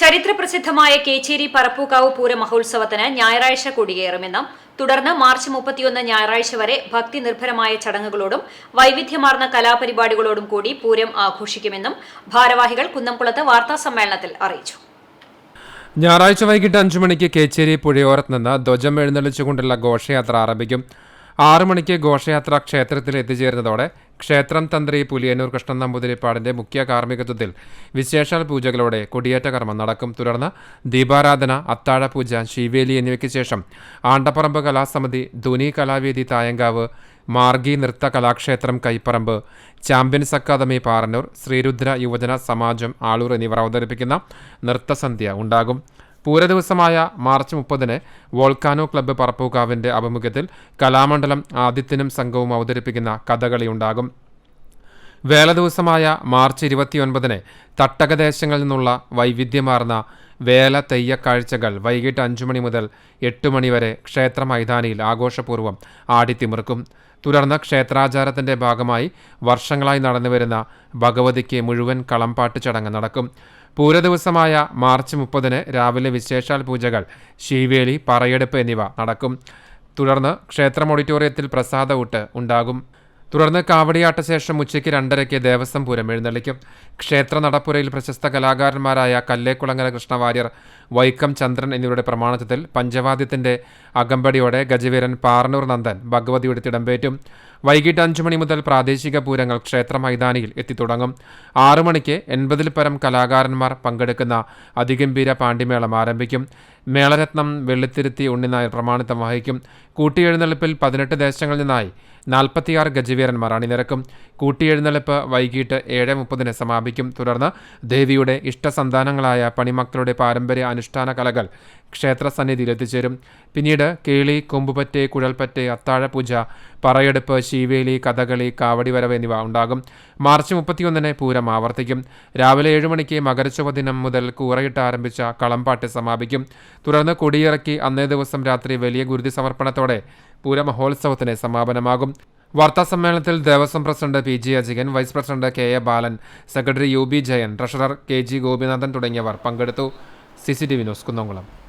ചരിത്രപ്രസിദ്ധമായ കേച്ചേരി പറപ്പൂക്കാവ് പൂര മഹോത്സവത്തിന് ഞായറാഴ്ച കൊടിയേറുമെന്നും തുടർന്ന് മാർച്ച് മുപ്പത്തിയൊന്ന് ഞായറാഴ്ച വരെ ഭക്തി നിർഭരമായ ചടങ്ങുകളോടും വൈവിധ്യമാർന്ന കലാപരിപാടികളോടും കൂടി പൂരം ആഘോഷിക്കുമെന്നും ഭാരവാഹികൾ കുന്നംകുളത്ത് വാർത്താസമ്മേളനത്തിൽ അറിയിച്ചു. ഞായറാഴ്ച വൈകിട്ട് അഞ്ചു മണിക്ക് കേച്ചേരി പുഴയോരത്ത് നിന്ന് ധ്വജം എഴുന്നള്ളിച്ചുകൊണ്ടുള്ള ഘോഷയാത്ര ആരംഭിക്കും. ആറു മണിക്ക് ഘോഷയാത്ര ക്ഷേത്രത്തിൽ എത്തിച്ചേരുന്നതോടെ ക്ഷേത്രം തന്ത്രി പുലിയന്നൂർ കൃഷ്ണൻ നമ്പൂതിരിപ്പാടിന്റെ മുഖ്യ കാർമ്മികത്വത്തിൽ വിശേഷാൽ പൂജകളോടെ കൊടിയേറ്റ കർമ്മം നടക്കും. തുടർന്ന് ദീപാരാധന അത്താഴ പൂജ ശിവേലി എന്നിവയ്ക്ക് ശേഷം ആണ്ടപ്പറമ്പ് കലാസമിതി ധുനി കലാവേദി തായങ്കാവ് മാർഗി നൃത്ത കലാക്ഷേത്രം കൈപ്പറമ്പ് ചാമ്പ്യൻസ് അക്കാദമി പാറന്നൂർ ശ്രീരുദ്ര യുവജന സമാജം ആളൂർ എന്നിവർ അവതരിപ്പിക്കുന്ന നൃത്തസന്ധ്യ ഉണ്ടാകും. പൂരദിവസമായ മാർച്ച് മുപ്പതിന് വോൾക്കാനോ ക്ലബ്ബ് പറപ്പൂക്കാവിന്റെ ആഭിമുഖ്യത്തിൽ കലാമണ്ഡലം ആദിത്യനും സംഘവും അവതരിപ്പിക്കുന്ന കഥകളി ഉണ്ടാകും വേല ദിവസമായ മാർച്ച് ഇരുപത്തിയൊൻപതിന് തട്ടകദേശങ്ങളിൽ നിന്നുള്ള വൈവിധ്യമാർന്ന വേല തെയ്യക്കാഴ്ചകൾ വൈകിട്ട് അഞ്ചു മണി മുതൽ എട്ട് മണിവരെ ക്ഷേത്ര മൈതാനിയിൽ ആഘോഷപൂർവം ആടിത്തിമിർക്കും. തുടർന്ന് ക്ഷേത്രാചാരത്തിന്റെ ഭാഗമായി വർഷങ്ങളായി നടന്നുവരുന്ന ഭഗവതിക്ക് മുഴുവൻ കളംപാട്ട് ചടങ്ങ് നടക്കും. പൂരദിവസമായ മാർച്ച് മുപ്പതിന് രാവിലെ വിശേഷാൽ പൂജകൾ ശീവേലി പറയെടുപ്പ് എന്നിവ നടക്കും. തുടർന്ന് ക്ഷേത്രം ഓഡിറ്റോറിയത്തിൽ പ്രസാദ ഊട്ട് ഉണ്ടാകും. തുടർന്ന് കാവടിയാട്ട ശേഷം ഉച്ചയ്ക്ക് രണ്ടരയ്ക്ക് ദേവസ്വം പൂരം എഴുന്നള്ളിക്കും. ക്ഷേത്ര നടപ്പുരയിൽ പ്രശസ്ത കലാകാരന്മാരായ കല്ലേക്കുളങ്ങര കൃഷ്ണവാര്യർ വൈക്കം ചന്ദ്രൻ എന്നിവരുടെ പ്രമാണത്തിൽ പഞ്ചവാദ്യത്തിന്റെ അകമ്പടിയോടെ ഗജവീരൻ പാർണൂർ നന്ദൻ ഭഗവതിയുടെ തിടമ്പേറ്റും വൈകിട്ട് അഞ്ചു മണി മുതൽ പ്രാദേശിക പൂരങ്ങൾ ക്ഷേത്ര മൈതാനിയിൽ എത്തിത്തുടങ്ങും. ആറു മണിക്ക് എൺപതിൽ പരം കലാകാരന്മാർ പങ്കെടുക്കുന്ന അതിഗംഭീര പാണ്ഡിമേളം ആരംഭിക്കും. മേളരത്നം വെള്ളിത്തിരുത്തി ഉണ്ണിനായർ പ്രമാണിത്വം വഹിക്കും. കൂട്ടിയെഴുന്നള്ളിപ്പിൽ പതിനെട്ട് ദേശങ്ങളിൽ നിന്നായി നാൽപ്പത്തിയാറ് ഗജവീരന്മാർ അണിനിരക്കും കൂട്ടിയെഴുന്നള്ളിപ്പ് വൈകിട്ട് ഏഴ് മുപ്പതിന് സമാപിക്കും. തുടർന്ന് ദേവിയുടെ ഇഷ്ടസന്താനങ്ങളായ പണിമക്കളുടെ പാരമ്പര്യ അനുഷ്ഠാന കലകൾ ക്ഷേത്ര സന്നിധിയിൽ എത്തിച്ചേരും. പിന്നീട് കേളി കൊമ്പുപറ്റെ കുഴൽപ്പറ്റെ അത്താഴപൂജ പറയെടുപ്പ് ശീവേലി കഥകളി കാവടി വരവ് എന്നിവ ഉണ്ടാകും. മാർച്ച് മുപ്പത്തിയൊന്നിന് പൂരം ആവർത്തിക്കും. രാവിലെ ഏഴ് മണിക്ക് മകരച്ചൊവ്വ ദിനം മുതൽ കൂറയിട്ട് ആരംഭിച്ച കളംപാട്ട് സമാപിക്കും. തുടർന്ന് കൊടിയിറക്കി അന്നേ ദിവസം രാത്രി വലിയ ഗുരുതി സമർപ്പണത്തോടെ പൂരമഹോത്സവത്തിന് സമാപനമാകും. വാർത്താ സമ്മേളനത്തിൽ Devaswom president P G Ajikan vice president K A Balan secretary U B Jayan treasurer K G Gopinathan തുടങ്ങിയവർ പങ്കെടുത്തു. C C T V news Kunnamkulam.